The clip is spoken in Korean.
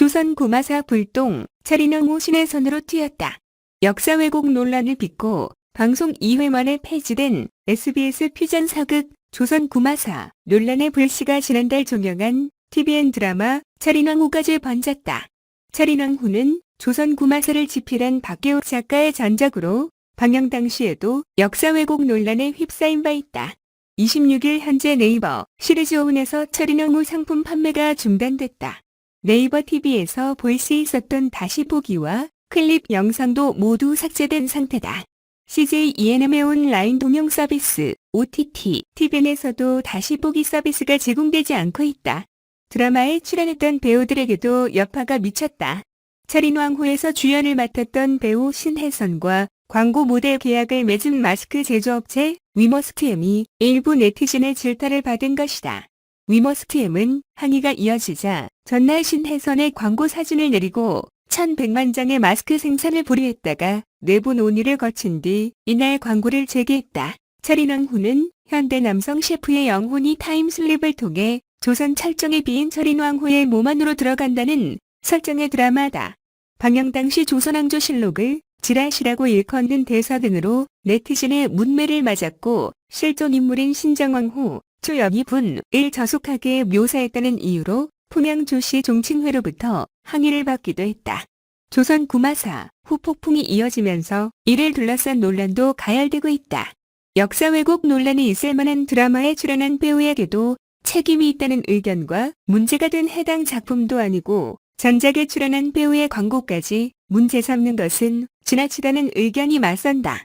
조선 고마사 불동 차리너무 신해선으로 튀었다. 역사 왜곡 논란을 빚고 방송 2회 만에 폐지된 SBS 퓨전 사극 조선 구마사 논란의 불씨가 지난달 종영한 TVN 드라마 차린왕후까지 번졌다. 차린왕후는 조선 구마사를 집필한 박계호 작가의 전작으로 방영 당시에도 역사 왜곡 논란에 휩싸인 바 있다. 26일 현재 네이버 시리즈온에서 차린왕후 상품 판매가 중단됐다. 네이버 TV에서 볼 수 있었던 다시 보기와 클립 영상도 모두 삭제된 상태다. CJ ENM의 온라인 동영 서비스 OTT TVN에서도 다시 보기 서비스가 제공되지 않고 있다. 드라마에 출연했던 배우들에게도 여파가 미쳤다. 차린왕후에서 주연을 맡았던 배우 신혜선과 광고 모델 계약을 맺은 마스크 제조업체 위머스트엠이 일부 네티즌의 질타를 받은 것이다. 위머스트엠은 항의가 이어지자 전날 신혜선의 광고 사진을 내리고 1100만 장의 마스크 생산을 보류했다가 내부 논의를 거친 뒤 이날 광고를 재개했다. 차린왕후는 현대 남성 셰프의 영혼이 타임슬립을 통해 조선 찰정의 비인 차린왕후의 몸 안으로 들어간다는 설정의 드라마다. 방영 당시 조선왕조 실록을 지라시라고 일컫는 대사 등으로 네티즌의 문매를 맞았고 실존 인물인 신정왕후, 초여기분을 저속하게 묘사했다는 이유로 풍양조씨 종친회로부터 항의를 받기도 했다. 조선 구마사 후 폭풍이 이어지면서 이를 둘러싼 논란도 가열되고 있다. 역사 왜곡 논란이 있을 만한 드라마에 출연한 배우에게도 책임이 있다는 의견과 문제가 된 해당 작품도 아니고 전작에 출연한 배우의 광고까지 문제 삼는 것은 지나치다는 의견이 맞선다.